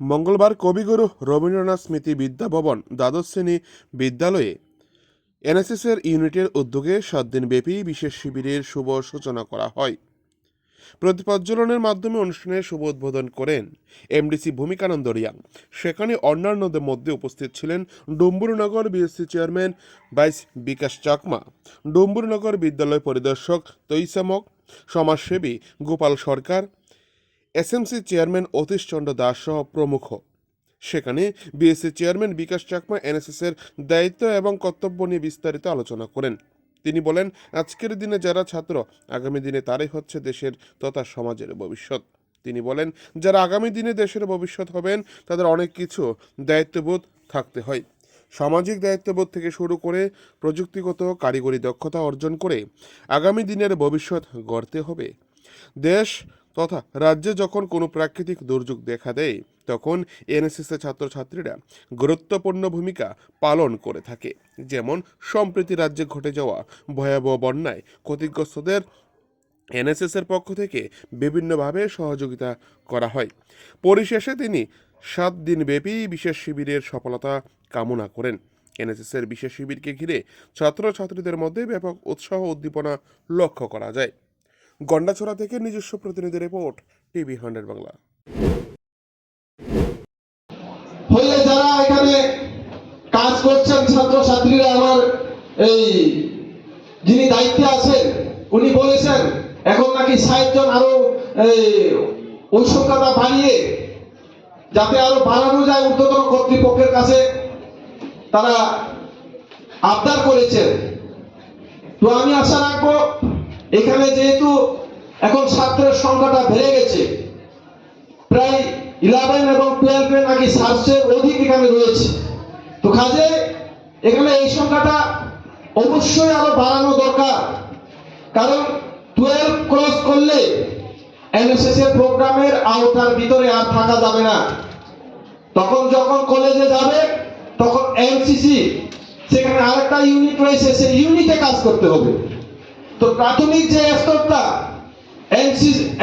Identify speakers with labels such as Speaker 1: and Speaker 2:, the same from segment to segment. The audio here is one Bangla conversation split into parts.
Speaker 1: মঙ্গলবার কবিগুরু রবীন্দ্রনাথ স্মৃতি বিদ্যাভবন দ্বাদশ শ্রেণি বিদ্যালয়ে এনএসএসের ইউনিটের উদ্যোগে সাত দিনব্যাপী বিশেষ শিবিরের শুভ সূচনা করা হয়। প্রতিপজ্বলনের মাধ্যমে অনুষ্ঠানের শুভ উদ্বোধন করেন এমডিসি ভূমিকানন্দ রিয়াং। সেখানে অন্যান্যদের মধ্যে উপস্থিত ছিলেন Dumburnagar BSC chairman vice Bikash Chakma, Dumburnagar বিদ্যালয় পরিদর্শক তৈসামক, সমাজসেবী গোপাল সরকার এসএমসি চেয়ারম্যান অতীশ চন্দ্র দাস সহ প্রমুখ। সেখানে BSC chairman Bikash Chakma NSS এর দায়িত্ব এবং কর্তব্য নিয়ে বিস্তারিত আলোচনা করেন। তিনি বলেন, আজকের দিনে যারা ছাত্র, আগামী দিনে তারাই হচ্ছে দেশের তথা সমাজের ভবিষ্যৎ। তিনি বলেন, যারা আগামী দিনে দেশের ভবিষ্যৎ হবেন, তাদের অনেক কিছু দায়িত্ববোধ থাকতে হয়। সামাজিক দায়িত্ববোধ থেকে শুরু করে প্রযুক্তিগত কারিগরি দক্ষতা অর্জন করে আগামী দিনের ভবিষ্যৎ গড়তে হবে। দেশ তথা রাজ্যে যখন কোনো প্রাকৃতিক দুর্যোগ দেখা দেয়, তখন এনএসএসের ছাত্রছাত্রীরা গুরুত্বপূর্ণ ভূমিকা পালন করে থাকে। যেমন, সম্প্রতি রাজ্যে ঘটে যাওয়া ভয়াবহ বন্যায় ক্ষতিগ্রস্তদের এনএসএস এর পক্ষ থেকে বিভিন্নভাবে সহযোগিতা করা হয়। পরিশেষে তিনি সাত দিনব্যাপী বিশেষ শিবিরের সফলতা কামনা করেন। এনএসএস এর বিশেষ শিবিরকে ঘিরে ছাত্রছাত্রীদের মধ্যে ব্যাপক উৎসাহ উদ্দীপনা লক্ষ্য করা যায়। গন্ডাছড়া থেকে নিজস্ব প্রতিনিধি রিপোর্ট টিভি হান্ড্রেড বাংলা।
Speaker 2: হলে যারা এখানে কাজ করছেন ছাত্রছাত্রীরা আমার এই যিনি দায়িত্বে আছেন উনি বলেছেন এখন নাকি ষাট জন আরও এই, ওই সংখ্যাটা বাড়িয়ে যাতে আরও বাড়ানো যায় ঊর্ধ্বতন কর্তৃপক্ষের কাছে তারা আবদার করেছেন। তো আমি আশা রাখব এখানে যেহেতু এখন ছাত্রের সংখ্যাটা বেড়ে গেছে, প্রায় ইলেভেন এবং টুয়েলভে নাকি সাতশের অধিক এখানে রয়েছে। তো কাজে এখানে এই সংখ্যাটা অবশ্যই আরও বাড়ানো দরকার। কারণ টুয়েলভ ক্রস করলে এনএসএস এর প্রোগ্রামের আওতার ভিতরে আর থাকা যাবে না। তখন যখন কলেজে যাবে, তখন এনসিসি সেখানে আরেকটা ইউনিট রয়েছে, সেই ইউনিটে কাজ করতে হবে। তো প্রাথমিক যে স্তরটা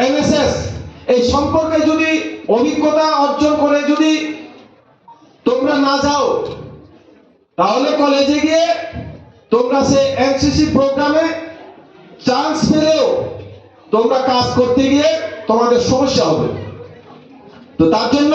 Speaker 2: এনএসএস, এই সম্পর্কে যদি অভিজ্ঞতা অর্জন করে যদি তোমরা না যাও, তাহলে কলেজে গিয়ে তোমরা সে এনসিসি প্রোগ্রামে চান্স পেলেও তোমরা কাজ করতে গিয়ে তোমাদের সমস্যা হবে। তো তার জন্য